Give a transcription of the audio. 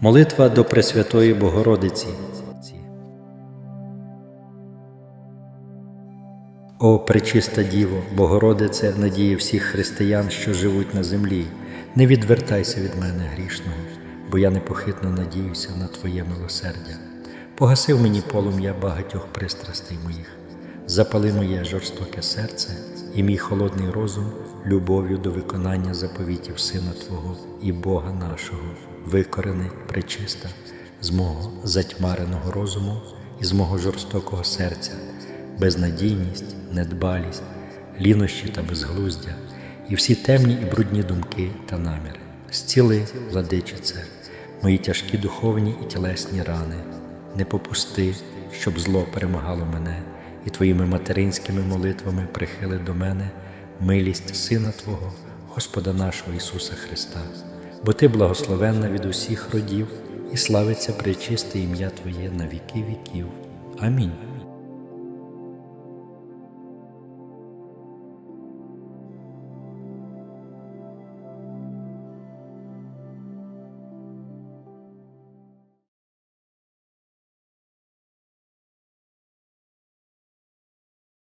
Молитва до Пресвятої Богородиці. О, пречиста Діво, Богородице, надія всіх християн, що живуть на землі, не відвертайся від мене грішного, бо я непохитно надіюся на Твоє милосердя. Погаси в мені полум'я багатьох пристрастей моїх, запали моє жорстоке серце і мій холодний розум любов'ю до виконання заповітів Сина Твого і Бога нашого, викорений, пречиста, з мого затьмареного розуму і з мого жорстокого серця. Безнадійність, недбалість, лінощі та безглуздя, і всі темні і брудні думки та наміри. Зціли, владичице, мої тяжкі духовні і тілесні рани, не попусти, щоб зло перемагало мене, і твоїми материнськими молитвами прихили до мене милість Сина Твого, Господа нашого Ісуса Христа, бо Ти благословенна від усіх родів, і славиться пречисте ім'я Твоє на віки віків. Амінь.